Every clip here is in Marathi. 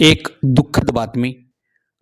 एक दुःखद बातमी.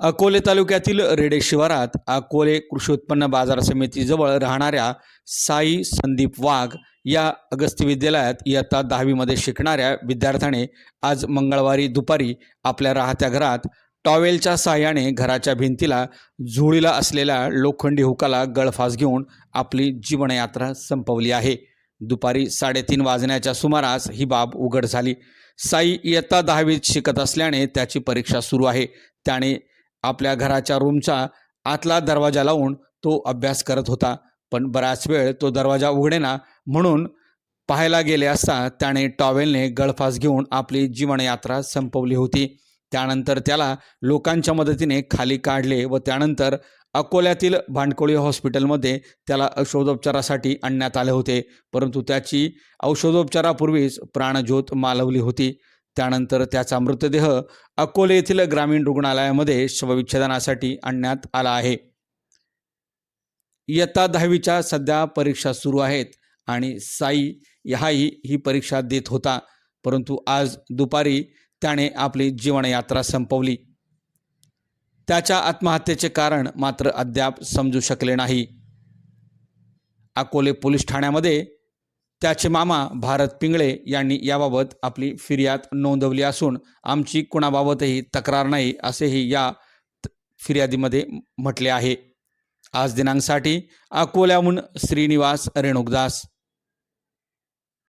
अकोले तालुक्यातील रेडे शिवारात अकोले कृषी उत्पन्न बाजार समितीजवळ राहणाऱ्या साई संदीप वाघ या अगस्ती विद्यालयात इयत्ता दहावीमध्ये शिकणाऱ्या विद्यार्थ्याने आज मंगळवारी दुपारी आपल्या राहत्या घरात टॉवेलच्या सहाय्याने घराच्या भिंतीला झुळीला असलेल्या लोखंडी हुकाला गळफास घेऊन आपली जीवनयात्रा संपवली आहे. दुपारी साडेतीन वाजण्याच्या सुमारास ही बाब उघड झाली. साई इयत्ता दहावीत शिकत असल्याने त्याची परीक्षा सुरू आहे. त्याने आपल्या घराच्या रूमचा आतला दरवाजा लावून तो अभ्यास करत होता. पण बराच वेळ तो दरवाजा उघडेना म्हणून पाहायला गेले असता त्याने टॉवेलने गळफास घेऊन आपली जीवनयात्रा संपवली होती. त्यानंतर त्याला लोकांच्या मदतीने खाली काढले व त्यानंतर अकोल्यातील भांडकोळी हॉस्पिटलमध्ये त्याला औषधोपचारासाठी आणण्यात आले होते. परंतु त्याची औषधोपचारापूर्वीच प्राणज्योत मालवली होती. त्यानंतर त्याचा मृतदेह अकोले येथील ग्रामीण रुग्णालयामध्ये शवविच्छेदनासाठी आणण्यात आला आहे. इयत्ता दहावीच्या सध्या परीक्षा सुरू आहेत आणि साई हाही ही परीक्षा देत होता. परंतु आज दुपारी त्याने आपली जीवनयात्रा संपवली. त्याच्या आत्महत्येचे कारण मात्र अद्याप समजू शकले नाही. अकोले पोलीस ठाण्यामध्ये त्याचे मामा भारत पिंगळे यांनी याबाबत आपली फिर्याद नोंदवली असून आमची कुणाबाबतही तक्रार नाही असेही या त- फिर्यादीमध्ये म्हटले आहे. आज दिनांकसाठी अकोल्याहून श्रीनिवास रेणुकदास